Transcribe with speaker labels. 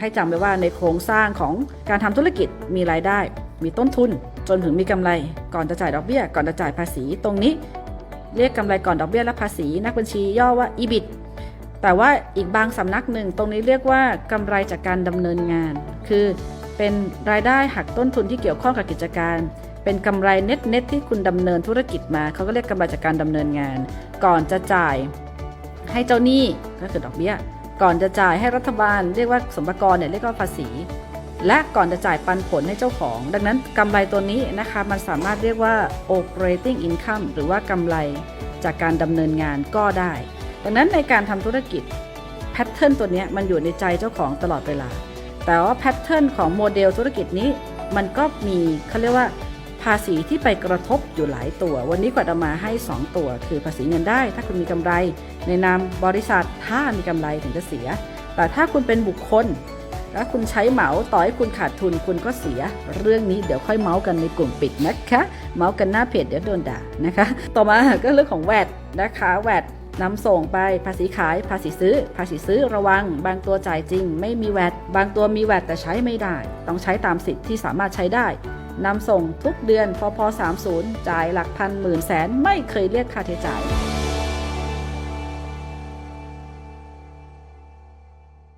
Speaker 1: ให้จำไว้ว่าในโครงสร้างของการทำธุรกิจมีรายได้ มีต้นทุน จนถึงมีกำไร ก่อนจะจ่ายดอกเบี้ย ก่อนจะจ่ายภาษี ตรงนี้ เรียกกำไรก่อนดอกเบี้ยและภาษี นักบัญชีย่อว่า EBIT แต่ว่าอีกบางสำนักหนึ่งตรงนี้เรียกว่ากำไรจากการดำเนินงาน คือเป็นรายได้หักต้นทุนที่เกี่ยวข้องกับกิจการ เป็นกำไรเน็ตเน็ตที่คุณดำเนินธุรกิจมาเขาก็เรียกกำไรจากการดำเนินงาน ก่อนจะจ่ายให้เจ้าหนี้ก็คือดอกเบี้ย ก่อนจะจ่ายให้รัฐบาลเรียกว่าสมภากรเนี่ยเรียกว่าภาษี และก่อนจะจ่ายปันผลให้เจ้าของ ดังนั้นกำไรตัวนี้นะคะมันสามารถเรียกว่า operating income หรือว่ากำไรจากการดำเนินงานก็ได้ ดังนั้นในการทำธุรกิจแพทเทิร์นตัวนี้มันอยู่ในใจเจ้าของตลอดเวลา แต่ว่าแพทเทิร์นของโมเดลธุรกิจนี้ มันก็มีเขาเรียกว่า ภาษีที่ไปกระทบอยู่หลายตัว วันนี้กว่าจะมาให้ 2 ตัว คือภาษีเงินได้ ถ้าคุณมีกำไร ในนามบริษัทถ้ามีกำไรถึงจะเสีย แต่ถ้าคุณเป็นบุคคล แล้วคุณใช้เหมาต่อให้คุณขาดทุนคุณก็เสีย เรื่องนี้เดี๋ยวค่อยเมาส์กันในกลุ่มปิดนะคะ เมาส์กันหน้าเพจเดี๋ยวโดนด่านะคะ ต่อมาก็เรื่องของแวดนะคะแวดนำส่งไปภาษีขาย ภาษีซื้อ ภาษีซื้อระวัง บางตัวจ่ายจริง ไม่มีแวดบางตัวมีแวดแต่ใช้ไม่ได้ ต้องใช้ตามสิทธิ์ที่สามารถใช้ได้ นำส่งทุกเดือนพพ30 จ่ายหลักพันหมื่นแสนไม่เคยเรียกค่าใช้จ่าย